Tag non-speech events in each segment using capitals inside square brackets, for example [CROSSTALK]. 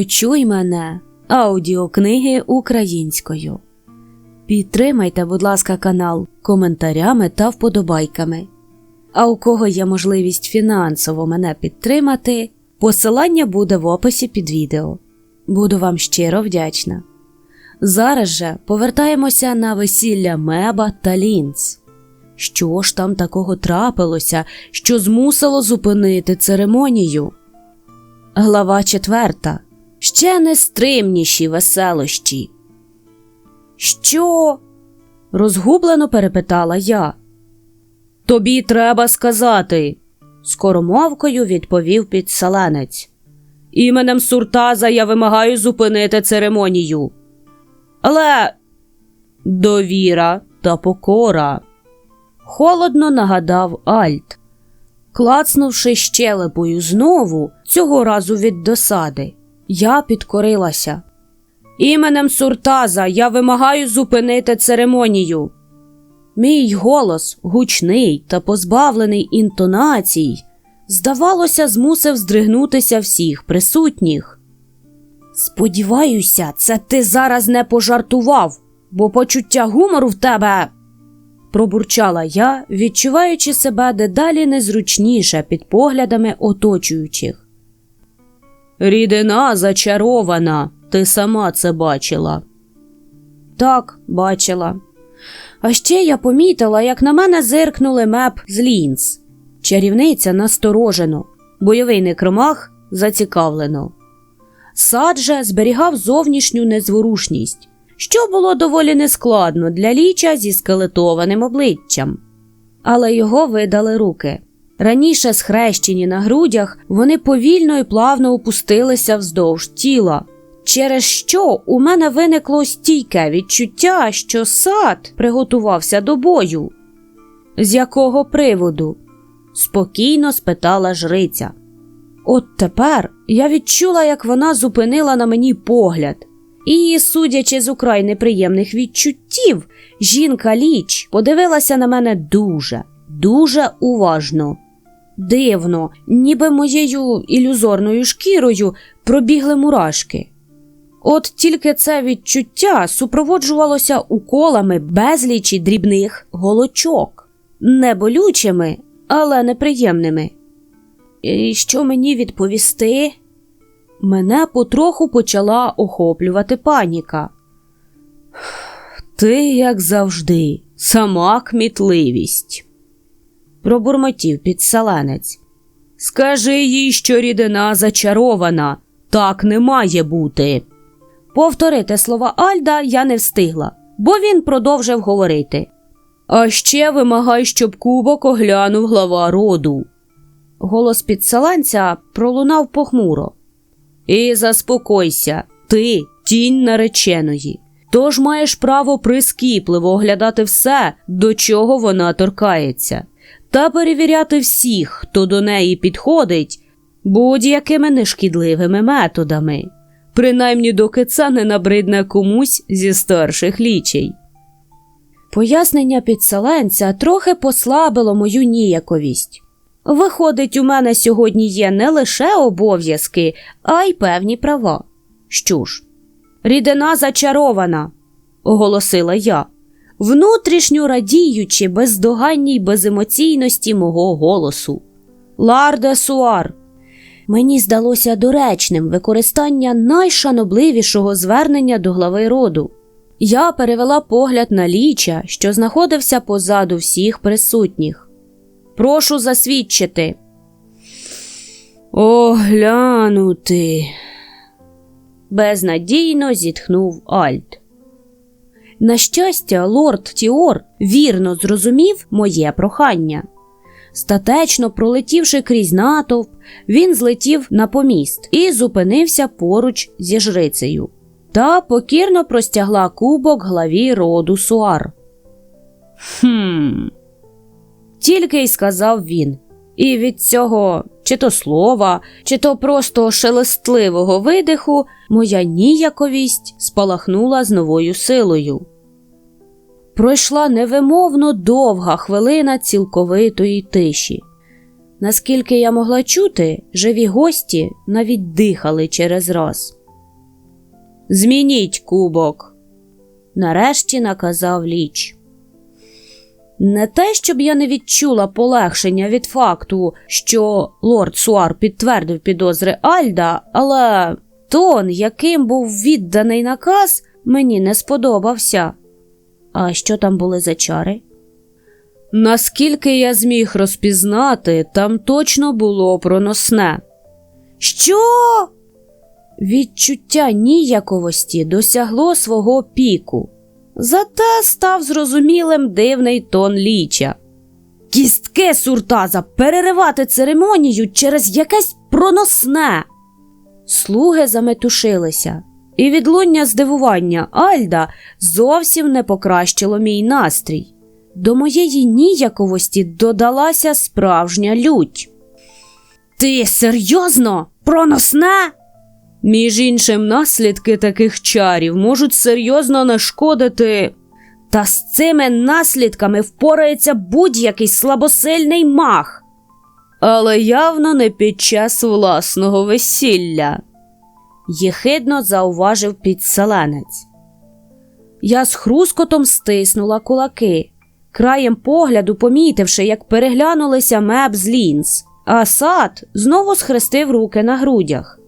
Почуй мене аудіокниги українською. Підтримайте, будь ласка, канал коментарями та вподобайками. А у кого є можливість фінансово мене підтримати, посилання буде в описі під відео. Буду вам щиро вдячна. Зараз же повертаємося на весілля Меба та Лінц. Що ж там такого трапилося, що змусило зупинити церемонію? Глава четверта. Ще нестримніші веселощі. Що? розгублено перепитала я. Тобі треба сказати, скоромовкою відповів підселенець. Іменем Суртаза я вимагаю зупинити церемонію. Але довіра та покора. Холодно нагадав Альт, клацнувши щелепою знову, цього разу від досади. Я підкорилася. Іменем Суртаза я вимагаю зупинити церемонію. Мій голос, гучний та позбавлений інтонацій, здавалося, змусив здригнутися всіх присутніх. Сподіваюся, це ти зараз не пожартував, бо почуття гумору в тебе. пробурчала я, відчуваючи себе дедалі незручніше під поглядами оточуючих. Рідина зачарована, ти сама це бачила. Так, бачила. А ще я помітила, як на мене зиркнули меп з лінз. Чарівниця насторожено, бойовий некромах зацікавлено. Сад же зберігав зовнішню незворушність, що було доволі нескладно для ліча зі скелетованим обличчям. Але його видали руки. Раніше схрещені на грудях, вони повільно і плавно опустилися вздовж тіла, через що у мене виникло стійке відчуття, що сад приготувався до бою. З якого приводу? спокійно спитала жриця. От тепер я відчула, як вона зупинила на мені погляд. І, судячи з украй неприємних відчуттів, жінка ліч подивилася на мене дуже, дуже уважно. Дивно, ніби моєю ілюзорною шкірою пробігли мурашки. От тільки це відчуття супроводжувалося уколами безлічі дрібних голочок, не болючими, але неприємними. І що мені відповісти? Мене потроху почала охоплювати паніка. Ти, як завжди, сама кмітливість, пробурмотів підселенець. Скажи їй, що рідина зачарована, так не має бути. Повторити слова Альда я не встигла, бо він продовжив говорити. А ще вимагай, щоб кубок оглянув глава роду. Голос підселенця пролунав похмуро. І заспокойся, ти тінь нареченої. Тож маєш право прискіпливо оглядати все, до чого вона торкається, та перевіряти всіх, хто до неї підходить, будь-якими нешкідливими методами, принаймні доки це не набридне комусь зі старших лічей. Пояснення підселенця трохи послабило мою ніяковість. Виходить, у мене сьогодні є не лише обов'язки, а й певні права. Що ж, рідина зачарована, оголосила я, внутрішньо радіючи бездоганній беземоційності мого голосу. Ларде Суар. Мені здалося доречним використання найшанобливішого звернення до глави роду. Я перевела погляд на ліча, що знаходився позаду всіх присутніх. Прошу засвідчити. Оглянути. Безнадійно зітхнув Альт. На щастя, лорд Тіор вірно зрозумів моє прохання. Статечно пролетівши крізь натовп, він злетів на поміст і зупинився поруч зі жрицею та покірно простягла кубок главі роду Суар. Хм. Тільки й сказав він, і від цього, чи то слова, чи то просто шелестливого видиху, моя ніяковість спалахнула з новою силою. Пройшла невимовно довга хвилина цілковитої тиші. Наскільки я могла чути, живі гості навіть дихали через раз. Змініть кубок. Нарешті наказав ліч. Не те, щоб я не відчула полегшення від факту, що лорд Суар підтвердив підозри Альда, але тон, яким був відданий наказ, мені не сподобався. А що там були за чари? Наскільки я зміг розпізнати, там точно було проносне. Що? Відчуття ніяковості досягло свого піку. Зате став зрозумілим дивний тон ліча. Кістки суртаза переривати церемонію через якесь проносне. Слуги заметушилися, і відлуння здивування Альда зовсім не покращило мій настрій. До моєї ніяковості додалася справжня лють. Ти серйозно? Проносне? Між іншим, наслідки таких чарів можуть серйозно нашкодити. Та з цими наслідками впорається будь-який слабосильний мах. Але явно не під час власного весілля, єхидно зауважив підселенець. Я з хрускотом стиснула кулаки, краєм погляду помітивши, як переглянулися меб з лінз, а сад знову схрестив руки на грудях.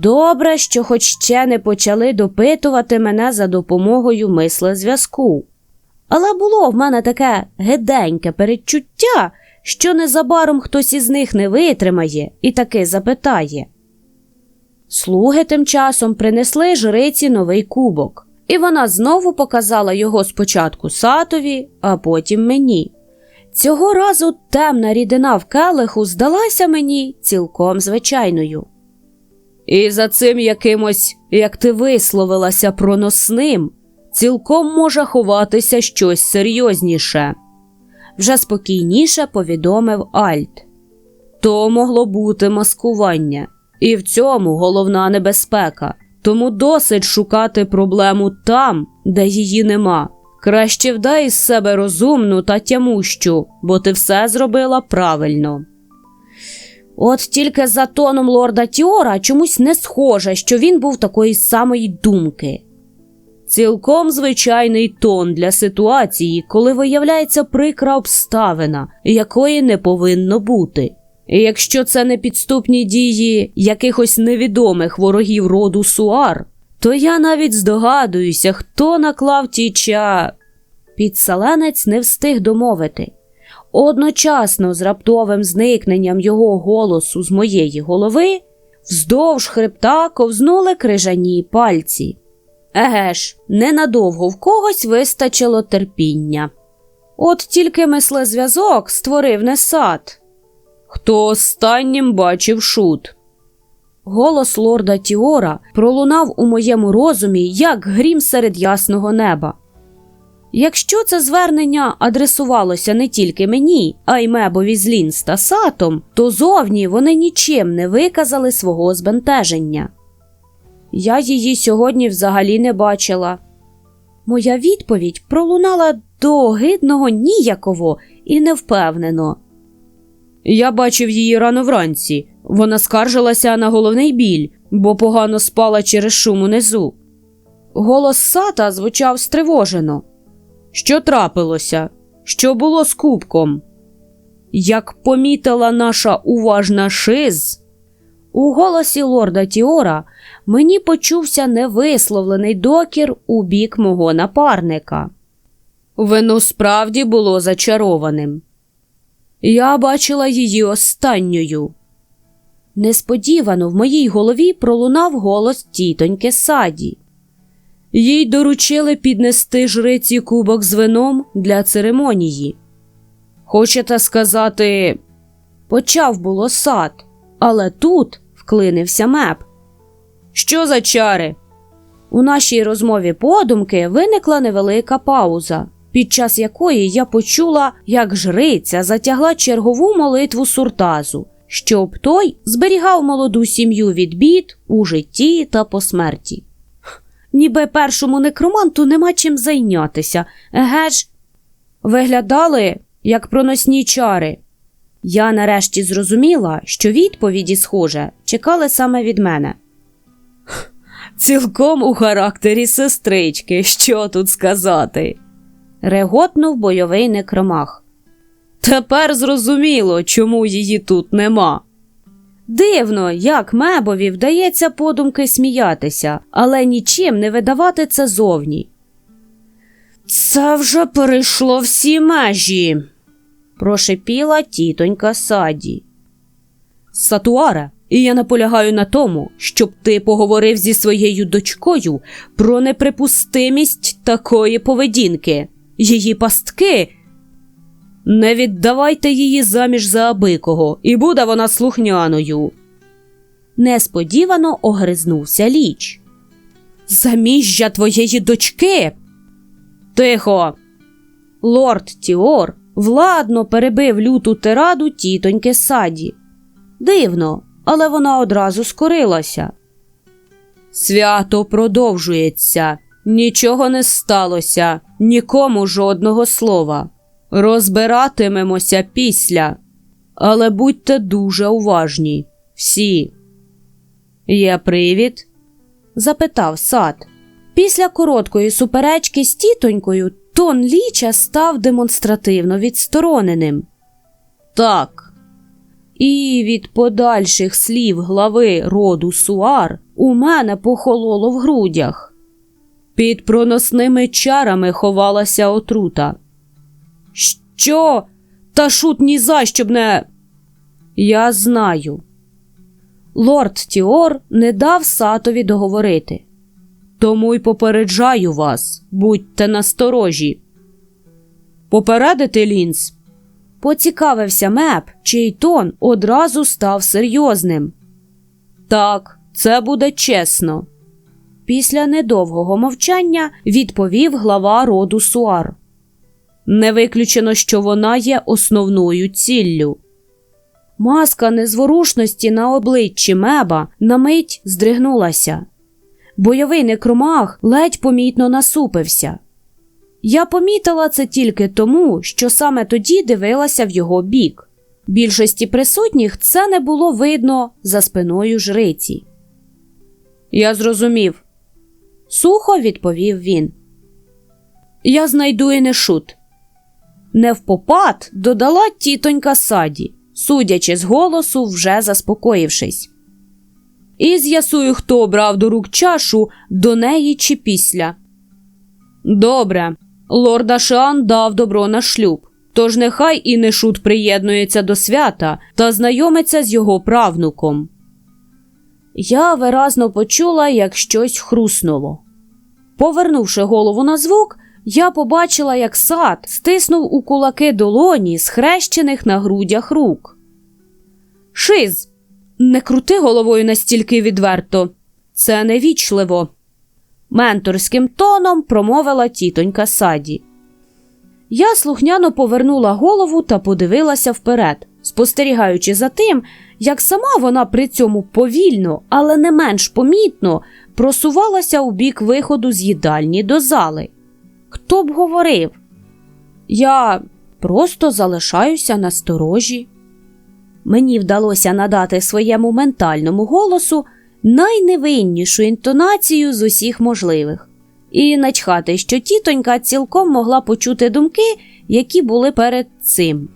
Добре, що хоч ще не почали допитувати мене за допомогою мислезв'язку. Але було в мене таке гиденьке передчуття, що незабаром хтось із них не витримає і таки запитає. Слуги тим часом принесли жриці новий кубок, і вона знову показала його спочатку сатові, а потім мені. Цього разу темна рідина в келиху здалася мені цілком звичайною. І за цим якимось, як ти висловилася, проносним, цілком може ховатися щось серйозніше, вже спокійніше повідомив Альт. То могло бути маскування, і в цьому головна небезпека, тому досить шукати проблему там, де її нема. Краще вдай із себе розумну та тямущу, бо ти все зробила правильно. От тільки за тоном лорда Тіора чомусь не схоже, що він був такої самої думки. Цілком звичайний тон для ситуації, коли виявляється прикра обставина, якої не повинно бути. І якщо це не підступні дії якихось невідомих ворогів роду Суар, то я навіть здогадуюся, хто наклав ті ча. Підсаленець не встиг домовити. Одночасно з раптовим зникненням його голосу з моєї голови вздовж хребта ковзнули крижані пальці. Еге ж, ненадовго в когось вистачило терпіння. От тільки мислезв'язок створив не сад. Хто останнім бачив шут? Голос лорда Тіора пролунав у моєму розумі, як грім серед ясного неба. Якщо це звернення адресувалося не тільки мені, а й мебові з Лінс та Сатом, то зовні вони нічим не виказали свого збентеження. Я її сьогодні взагалі не бачила. Моя відповідь пролунала до огидного ніяково і невпевнено. Я бачив її рано вранці. Вона скаржилася на головний біль, бо погано спала через шум унизу. Голос сата звучав стривожено. Що трапилося? Що було з кубком? Як помітила наша уважна шиз, у голосі лорда Тіора мені почувся невисловлений докір у бік мого напарника. Вино справді було зачарованим. Я бачила її останньою. Несподівано в моїй голові пролунав голос тітоньки Саді. Їй доручили піднести жриці кубок з вином для церемонії. Хочете сказати, почав було сад, але тут вклинився меп. Що за чари? У нашій розмові подумки виникла невелика пауза, під час якої я почула, як жриця затягла чергову молитву суртазу, щоб той зберігав молоду сім'ю від бід у житті та по смерті. Ніби першому некроманту нема чим зайнятися, еге? Виглядали, як проносні чари. Я нарешті зрозуміла, що відповіді, схоже, чекали саме від мене. Цілком у характері сестрички, що тут сказати. реготнув бойовий некромах. Тепер зрозуміло, чому її тут нема. Дивно, як мебові вдається подумки сміятися, але нічим не видавати це зовні. Це вже перейшло всі межі, прошепіла тітонька саді. Сатуаре, і я наполягаю на тому, щоб ти поговорив зі своєю дочкою про неприпустимість такої поведінки, її пастки. Не віддавайте її заміж за абикого, і буде вона слухняною. Несподівано огризнувся ліч. Заміжжя твоєї дочки. Тихо. Лорд Тіор владно перебив люту тираду тітоньки саді. Дивно, але вона одразу скорилася. Свято продовжується, нічого не сталося, нікому жодного слова. Розбиратимемося після, але будьте дуже уважні, всі. Є привід? запитав сад. Після короткої суперечки з тітонькою тон ліча став демонстративно відстороненим. Так. І від подальших слів глави роду Суар у мене похололо в грудях. Під проносними чарами ховалася отрута. Що? Та шут ні за що б не. Я знаю. Лорд Тіор не дав сатові договорити. Тому й попереджаю вас, будьте насторожі. Попередити лінз. Поцікавився меп, чий тон одразу став серйозним. Так, це буде чесно. Після недовгого мовчання відповів глава роду Суар. Не виключено, що вона є основною ціллю. Маска незворушності на обличчі меба на мить здригнулася. Бойовий некромах ледь помітно насупився. Я помітила це тільки тому, що саме тоді дивилася в його бік. Більшості присутніх це не було видно за спиною жриці. Я зрозумів, сухо відповів він. Я знайду і не шут. Не впопад додала тітонька саді, судячи з голосу, вже заспокоївшись. І з'ясую, хто брав до рук чашу до неї чи після. Добре, лорд Ашан дав добро на шлюб, тож нехай і Нешут приєднується до свята та знайомиться з його правнуком. Я виразно почула, як щось хруснуло. Повернувши голову на звук, я побачила, як сад стиснув у кулаки долоні, схрещених на грудях рук. Шиз, не крути головою настільки відверто, це невічливо. Менторським тоном промовила тітонька саді. Я слухняно повернула голову та подивилася вперед, спостерігаючи за тим, як сама вона при цьому повільно, але не менш помітно просувалася у бік виходу з їдальні до зали. Хто б говорив? Я просто залишаюся на сторожі. Мені вдалося надати своєму ментальному голосу найневиннішу інтонацію з усіх можливих, і начхати, що тітонька цілком могла почути думки, які були перед цим.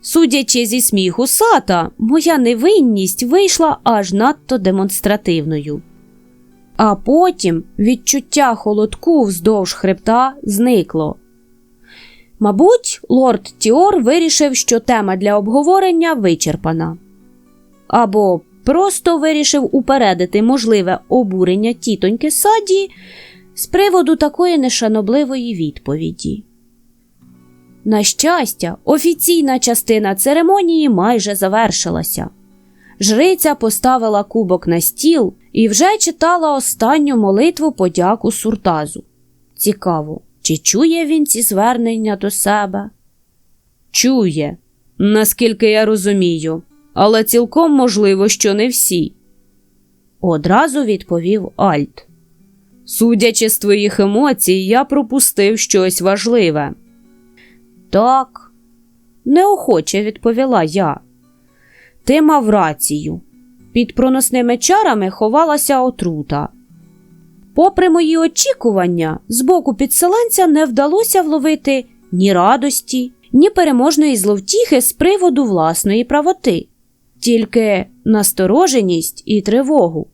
Судячи зі сміху сата, моя невинність вийшла аж надто демонстративною. А потім відчуття холодку вздовж хребта зникло. Мабуть, лорд Тіор вирішив, що тема для обговорення вичерпана. Або просто вирішив упередити можливе обурення тітоньки саді з приводу такої нешанобливої відповіді. На щастя, офіційна частина церемонії майже завершилася. Жриця поставила кубок на стіл і вже читала останню молитву подяку суртазу. Цікаво, чи чує він ці звернення до себе? Чує, наскільки я розумію, але цілком можливо, що не всі. Одразу відповів Альт. Судячи з твоїх емоцій, я пропустив щось важливе. Так, неохоче відповіла я. Ти мав рацію. Під проносними чарами ховалася отрута. Попри мої очікування, з боку підселенця не вдалося вловити ні радості, ні переможної зловтіхи з приводу власної правоти, тільки настороженість і тривогу.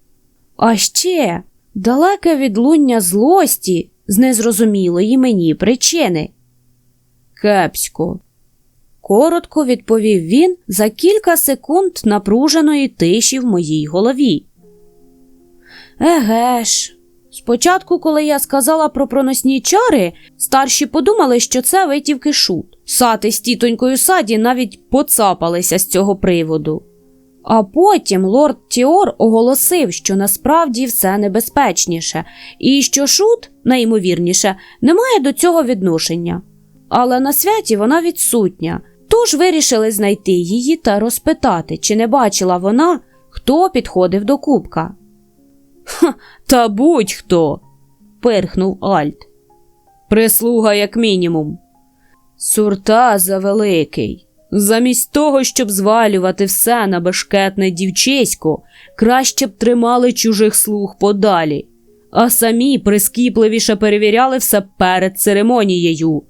А ще далеке відлуння злості з незрозумілої мені причини. Кепсько. Коротко відповів він за кілька секунд напруженої тиші в моїй голові. Еге ж. Спочатку, коли я сказала про проносні чари, старші подумали, що це витівки шут. Сати з тітонькою саді навіть поцапалися з цього приводу. А потім лорд Тіор оголосив, що насправді все небезпечніше, і що шут, найімовірніше, не має до цього відношення. Але на святі вона відсутня, тож вирішили знайти її та розпитати, чи не бачила вона, хто підходив до кубка. Ха, та будь-хто. пирхнув Альт. Прислуга, як мінімум. Сурта завеликий. Замість того, щоб звалювати все на бешкетне дівчисько, краще б тримали чужих слуг подалі, а самі прискіпливіше перевіряли все перед церемонією.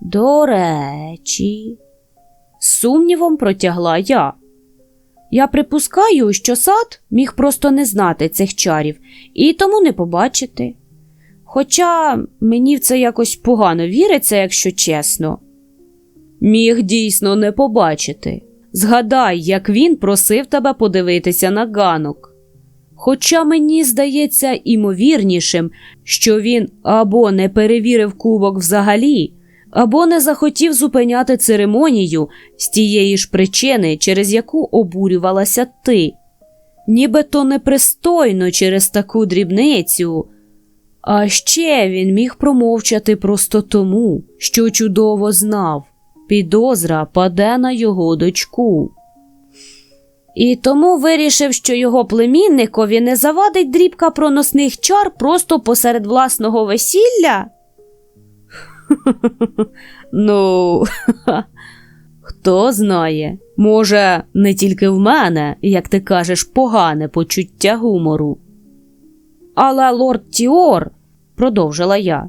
До речі, з сумнівом протягла я. Я припускаю, що сад міг просто не знати цих чарів і тому не побачити. Хоча мені в це якось погано віриться, якщо чесно. Міг дійсно не побачити. Згадай, як він просив тебе подивитися на ганок. Хоча мені здається імовірнішим, що він або не перевірив кубок взагалі, або не захотів зупиняти церемонію з тієї ж причини, через яку обурювалася ти. Нібито непристойно через таку дрібницю. А ще він міг промовчати просто тому, що чудово знав підозра паде на його дочку. І тому вирішив, що його племінникові не завадить дрібка проносних чар просто посеред власного весілля. [LAUGHS] Ну, [LAUGHS] хто знає, може, не тільки в мене, як ти кажеш, погане почуття гумору. Але лорд Тіор, продовжила я,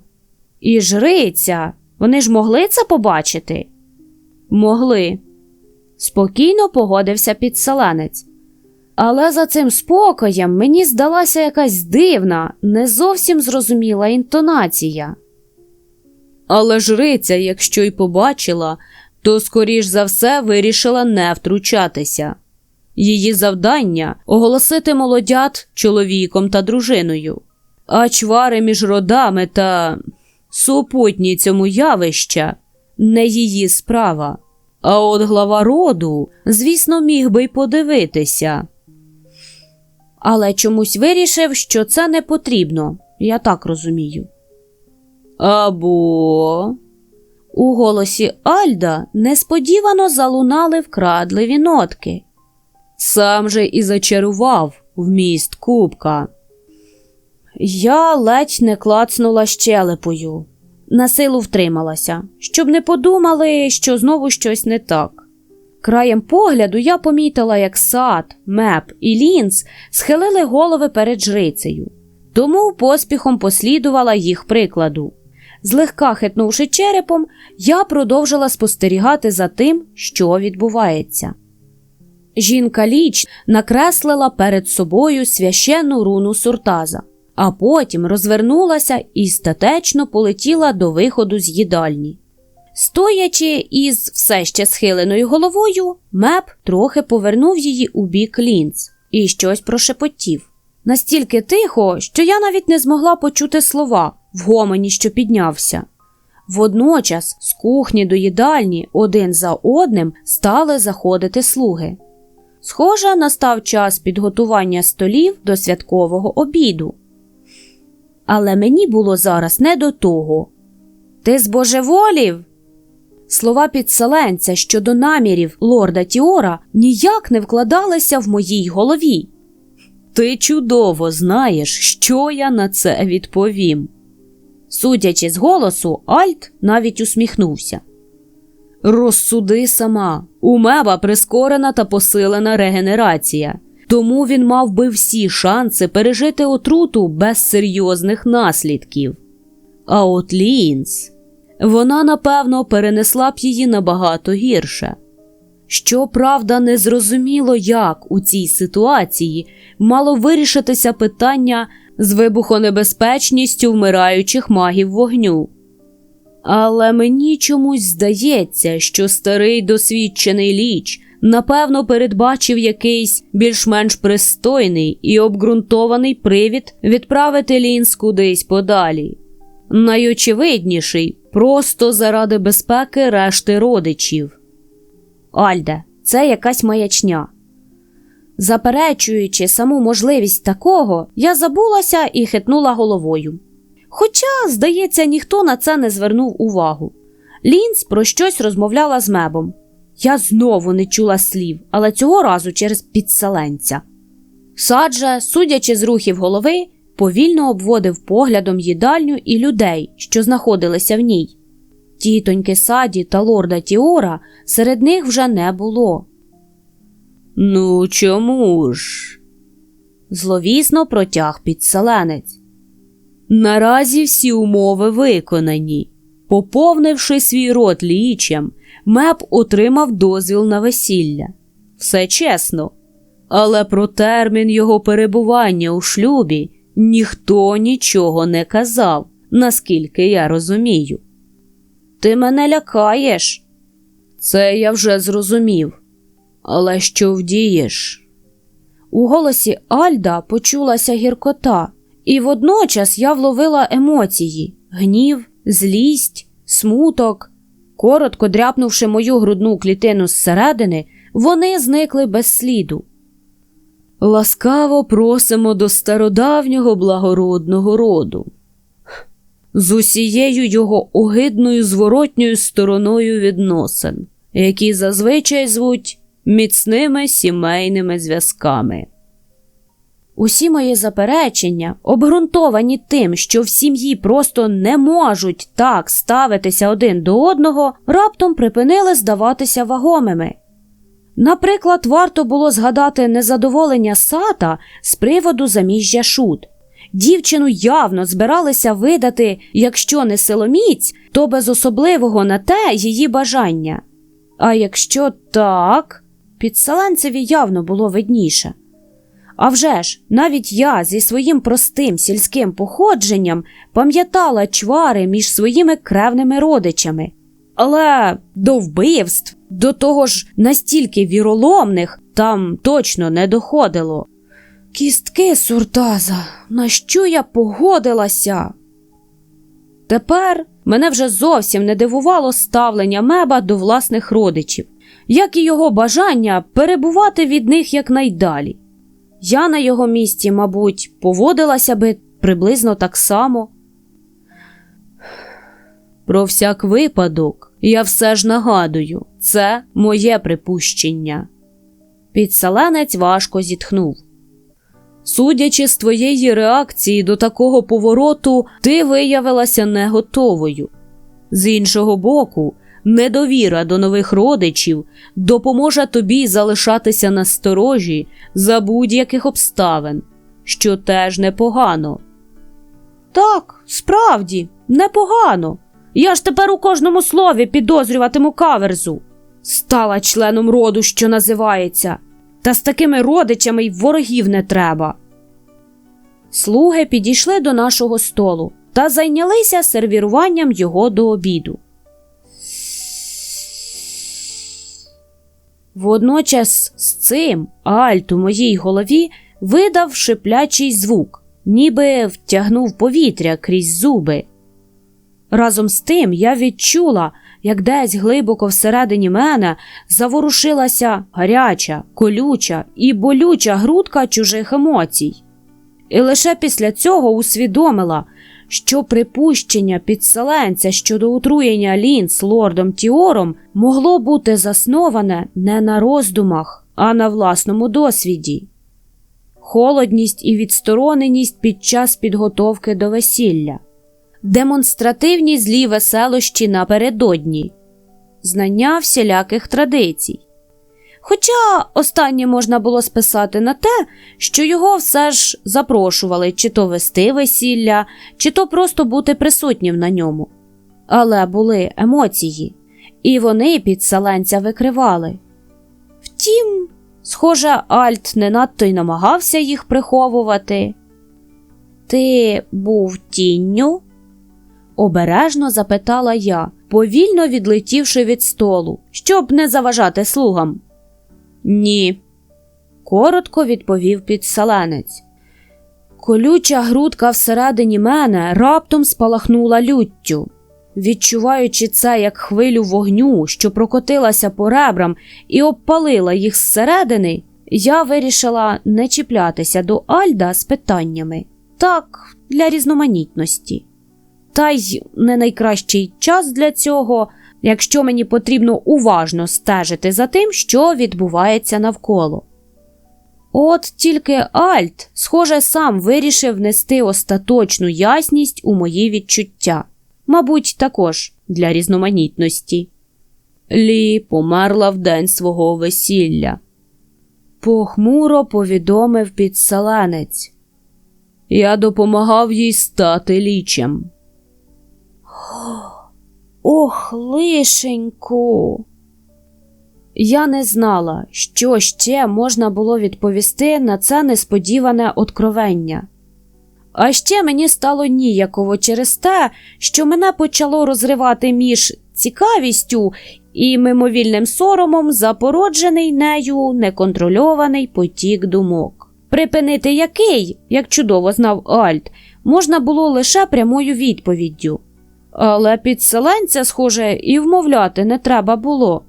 і жриця, вони ж могли це побачити? Могли. Спокійно погодився підселенець. Але за цим спокоєм мені здалася якась дивна, не зовсім зрозуміла інтонація. Але жриця, якщо й побачила, то, скоріш за все, вирішила не втручатися. Її завдання оголосити молодят чоловіком та дружиною, а чвари між родами та супутні цьому явища не її справа. А от глава роду, звісно, міг би й подивитися. Але чомусь вирішив, що це не потрібно, я так розумію. Або. У голосі Альда несподівано залунали вкрадливі нотки. Сам же і зачарував вміст кубка. Я ледь не клацнула щелепою, на силу втрималася, щоб не подумали, що знову щось не так. Краєм погляду я помітила, як сад, меп і лінз схилили голови перед жрицею, тому поспіхом послідувала їх прикладу. Злегка хитнувши черепом, я продовжила спостерігати за тим, що відбувається. Жінка ліч накреслила перед собою священну руну суртаза, а потім розвернулася і статечно полетіла до виходу з їдальні. Стоячи із все ще схиленою головою, меп трохи повернув її у бік лінз і щось прошепотів. Настільки тихо, що я навіть не змогла почути слова в гомоні, що піднявся. Водночас з кухні до їдальні один за одним стали заходити слуги. Схоже, настав час підготування столів до святкового обіду. Але мені було зараз не до того. Ти збожеволів? Слова підселенця щодо намірів лорда Тіора ніяк не вкладалися в моїй голові. Ти чудово знаєш, що я на це відповім. Судячи з голосу, Альт навіть усміхнувся. Розсуди сама, у меба прискорена та посилена регенерація. тому він мав би всі шанси пережити отруту без серйозних наслідків. А от Лінз, вона напевно перенесла б її набагато гірше. Щоправда, не зрозуміло, як у цій ситуації мало вирішитися питання з вибухонебезпечністю вмираючих магів вогню. Але мені чомусь здається, що старий досвідчений ліч напевно передбачив якийсь більш-менш пристойний і обґрунтований привід відправити Лінс кудись подалі. Найочевидніший просто заради безпеки решти родичів. Альде, це якась маячня. Заперечуючи саму можливість такого, я забулася і хитнула головою. Хоча, здається, ніхто на це не звернув увагу. Лінц про щось розмовляла з мебом. Я знову не чула слів, але цього разу через підселенця. Саджа, судячи з рухів голови, повільно обводив поглядом їдальню і людей, що знаходилися в ній. Тітоньки саді та лорда Тіора серед них вже не було. Ну, чому ж? зловісно протяг підселенець. Наразі всі умови виконані. Поповнивши свій рот лічем, меп отримав дозвіл на весілля. Все чесно. Але про термін його перебування у шлюбі ніхто нічого не казав, наскільки я розумію. Ти мене лякаєш. Це я вже зрозумів. Але що вдієш? У голосі Альда почулася гіркота, і водночас я вловила емоції гнів, злість, смуток. Коротко дряпнувши мою грудну клітину зсередини, вони зникли без сліду. Ласкаво просимо до стародавнього благородного роду. З усією його огидною зворотньою стороною відносин, які зазвичай звуть міцними сімейними зв'язками. Усі мої заперечення, обґрунтовані тим, що в сім'ї просто не можуть так ставитися один до одного, раптом припинили здаватися вагомими. Наприклад, варто було згадати незадоволення сата з приводу заміжжя шут. Дівчину явно збиралися видати, якщо не силоміць, то без особливого на те її бажання. А якщо так, підселенцеві явно було видніше. А вже ж, навіть я зі своїм простим сільським походженням пам'ятала чвари між своїми кревними родичами. Але до вбивств, до того ж настільки віроломних, там точно не доходило. Кістки суртаза, на що я погодилася? Тепер мене вже зовсім не дивувало ставлення меба до власних родичів, як і його бажання перебувати від них якнайдалі. Я на його місці, мабуть, поводилася би приблизно так само. Про всяк випадок, я все ж нагадую, це моє припущення. Підселенець важко зітхнув. Судячи з твоєї реакції до такого повороту, ти виявилася не готовою. З іншого боку, недовіра до нових родичів допоможе тобі залишатися насторожі за будь-яких обставин, що теж непогано. Так, справді, непогано. Я ж тепер у кожному слові підозрюватиму каверзу. Стала членом роду, що називається, та з такими родичами й ворогів не треба. Слуги підійшли до нашого столу та зайнялися сервіруванням його до обіду. Водночас з цим Альт у моїй голові видав шиплячий звук, ніби втягнув повітря крізь зуби. Разом з тим я відчула, як десь глибоко всередині мене заворушилася гаряча, колюча і болюча грудка чужих емоцій. І лише після цього усвідомила, що припущення підселенця щодо отруєння лінз лордом Тіором могло бути засноване не на роздумах, а на власному досвіді. Холодність і відстороненість під час підготовки до весілля, демонстративні злі веселощі напередодні, знання всіляких традицій. Хоча останнє можна було списати на те, що його все ж запрошували чи то вести весілля, чи то просто бути присутнім на ньому. Але були емоції, і вони підселенця викривали. Втім, схоже, Альт не надто й намагався їх приховувати. Ти був тінню? обережно запитала я, повільно відлетівши від столу, щоб не заважати слугам. Ні, коротко відповів підселенець. Колюча грудка всередині мене раптом спалахнула люттю. Відчуваючи це як хвилю вогню, що прокотилася по ребрам і обпалила їх зсередини, я вирішила не чіплятися до Альда з питаннями так, для різноманітності. Та й не найкращий час для цього, якщо мені потрібно уважно стежити за тим, що відбувається навколо. От тільки Альт, схоже, сам вирішив внести остаточну ясність у мої відчуття, мабуть, також для різноманітності. Лі померла в день свого весілля. Похмуро повідомив підселенець. Я допомагав їй стати лічем. Ох, лишеньку. Я не знала, що ще можна було відповісти на це несподіване откровення. А ще мені стало ніяково через те, що мене почало розривати між цікавістю і мимовільним соромом за породжений нею неконтрольований потік думок. Припинити який, як чудово знав Альт, можна було лише прямою відповіддю. Але підселенця, схоже, і вмовляти не треба було.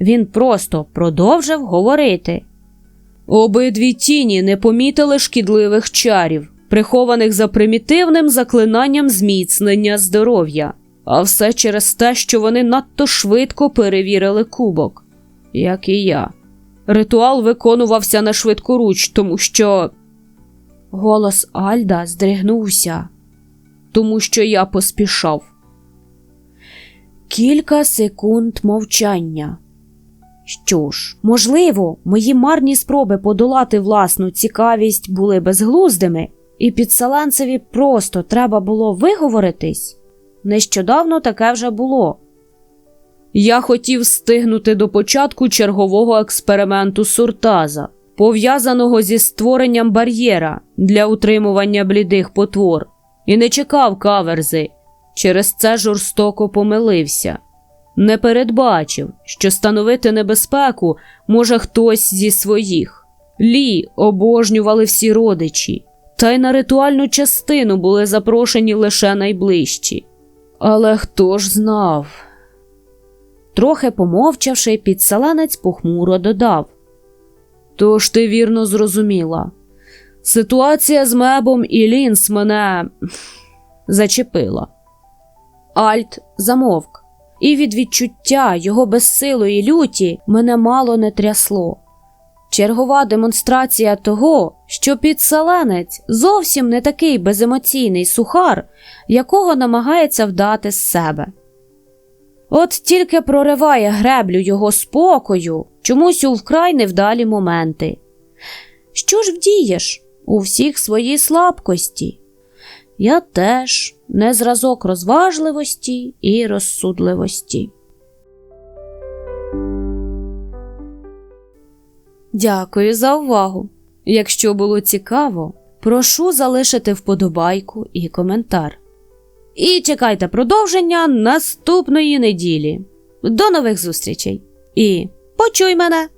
Він просто продовжив говорити. Обидві тіні не помітили шкідливих чарів, прихованих за примітивним заклинанням зміцнення здоров'я, а все через те, що вони надто швидко перевірили кубок, як і я. Ритуал виконувався на швидкоруч, тому що. Голос Альда здригнувся, тому що я поспішав. Кілька секунд мовчання. Що ж, можливо, мої марні спроби подолати власну цікавість були безглуздими, і підселенцеві просто треба було виговоритись. Нещодавно таке вже було. Я хотів встигнути до початку чергового експерименту Суртаза, пов'язаного зі створенням бар'єра для утримування блідих потвор, і не чекав каверзи. Через це жорстоко помилився. Не передбачив, що становити небезпеку може хтось зі своїх. Лі обожнювали всі родичі, та й на ритуальну частину були запрошені лише найближчі. Але хто ж знав? Трохи помовчавши, підселенець похмуро додав. Тож ти вірно зрозуміла. Ситуація з мебом і лінс мене зачепила. Альт замовк, і від відчуття його безсилої люті мене мало не трясло. Чергова демонстрація того, що підселенець зовсім не такий беземоційний сухар, якого намагається вдати з себе. От тільки прориває греблю його спокою чомусь у вкрай невдалі моменти. Що ж вдієш у всіх свої слабкості? Я теж не зразок розважливості і розсудливості. Дякую за увагу. Якщо було цікаво, прошу залишити вподобайку і коментар. І чекайте продовження наступної неділі. До нових зустрічей! І почуй мене!